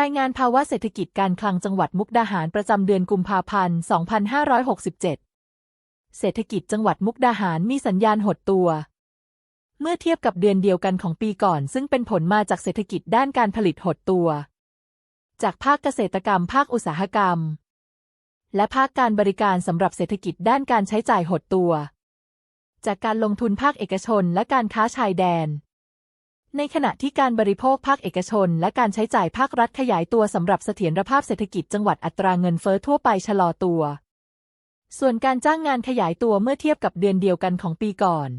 รายงานภาวะเศรษฐกิจการคลังจังหวัดมุกดาหารประจำเดือนกุมภาพันธ์ 2567 เศรษฐกิจจังหวัดมุกดาหารมีสัญญาณหดตัว เมื่อเทียบกับเดือนเดียวกันของปีก่อน ซึ่งเป็นผลมาจากเศรษฐกิจด้านการผลิตหดตัว จากภาคเกษตรกรรม ภาคอุตสาหกรรม และภาคการบริการสำหรับเศรษฐกิจด้านการใช้จ่ายหดตัว จากการลงทุนภาคเอกชนและการค้าชายแดน ในขณะที่การบริโภคภาคเอกชน และการใช้จ่ายภาครัฐขยายตัวสำหรับเสถียรภาพเศรษฐกิจจังหวัดอัตราเงินเฟ้อทั่วไปชะลอตัว ส่วนการจ้างงานขยายตัวเมื่อเทียบกับเดือนเดียวกันของปีก่อน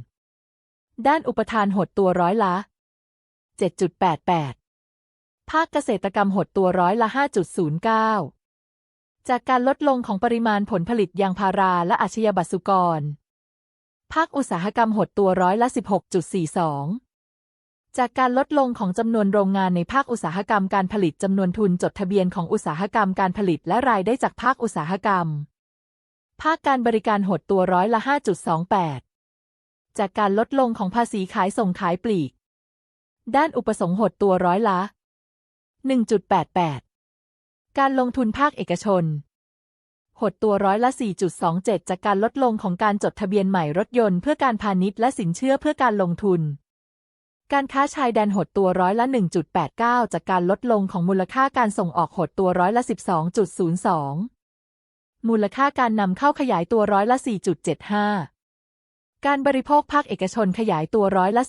ด้านอุปทานหดตัวร้อยละ 7.88 ภาคเกษตรกรรมหดตัวร้อยละ 5.09 จากการลดลงของปริมาณผลผลิตยางพาราและอาชญาบัตสุกร ภาคอุตสาหกรรมหดตัวร้อยละ 16.42 จากการลดลงของจำนวนโรงงานในภาคอุตสาหกรรมการผลิตจำนวนทุนจดทะเบียนของอุตสาหกรรมการผลิตและรายได้จากภาคอุตสาหกรรม ภาคการบริการหดตัวร้อยละ 5.28 จากการลดลงของภาษีขายส่งขายปลีก ด้านอุปสงค์หดตัวร้อยละ 1.88 การลงทุนภาคเอกชน หดตัวร้อยละ 4.27 จากการลดลงของการจดทะเบียนใหม่รถยนต์เพื่อการพาณิชย์และสินเชื่อเพื่อการลงทุน การค้าชายแดนหดตัวร้อยละ 1.89 จากการลดลงของมูลค่าการส่งออกหดตัวร้อยละ 12.02 มูลค่าการนำเข้าขยายตัวร้อยละ 4.75 การบริโภคภาคเอกชนขยายตัวร้อยละ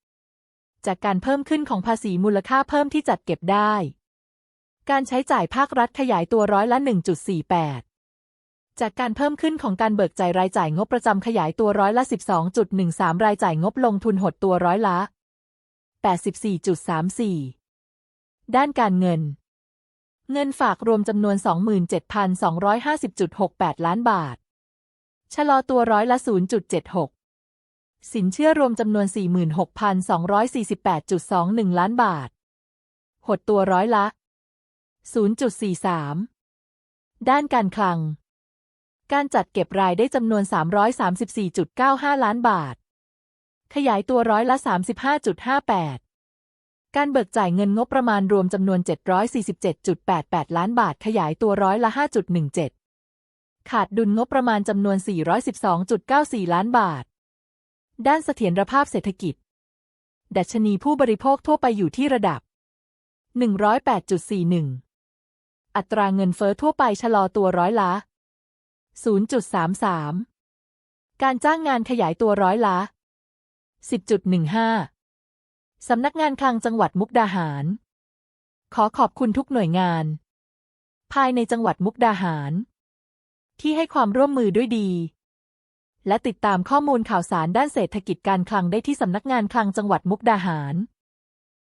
10.50 จากการเพิ่มขึ้นของภาษีมูลค่าเพิ่มที่จัดเก็บได้ การใช้จ่ายภาครัฐขยายตัวร้อยละ 1.48 จากการเพิ่มขึ้นของการเบิกจ่ายรายจ่ายงบประจำขยายตัวร้อยละ 12.13 รายจ่ายงบลงทุนหดตัวร้อยละ 84.34 ด้านการเงิน เงินฝากรวมจำนวน 27,250.68 ล้านบาท ชะลอตัวร้อยละ 0.76 สินเชื่อรวมจำนวน 46,248.21 ล้านบาท หดตัวร้อยละ 0.43 ด้านการคลัง การจัดเก็บรายได้จำนวน 334.95 ล้านบาท ขยายตัวร้อยละ 35.58 การเบิกจ่ายเงินงบประมาณรวมจำนวน 747.88 ล้านบาท ขยายตัวร้อยละ 5.17 ขาดดุลงบประมาณจำนวน 412.94 ล้านบาท ด้านเสถียรภาพเศรษฐกิจ ดัชนีผู้บริโภคทั่วไปอยู่ที่ระดับ 108.41 อัตราเงินเฟ้อทั่วไปชะลอตัวร้อยละ 0.33 การจ้างงานขยายตัวร้อยละ 10.15 สำนักงานคลังจังหวัดมุกดาหาร ขอขอบคุณทุกหน่วยงาน ภายในจังหวัดมุกดาหาร ที่ให้ความร่วมมือด้วยดี และติดตามข้อมูลข่าวสารด้านเศรษฐกิจการคลังได้ที่สำนักงานคลังจังหวัดมุกดาหาร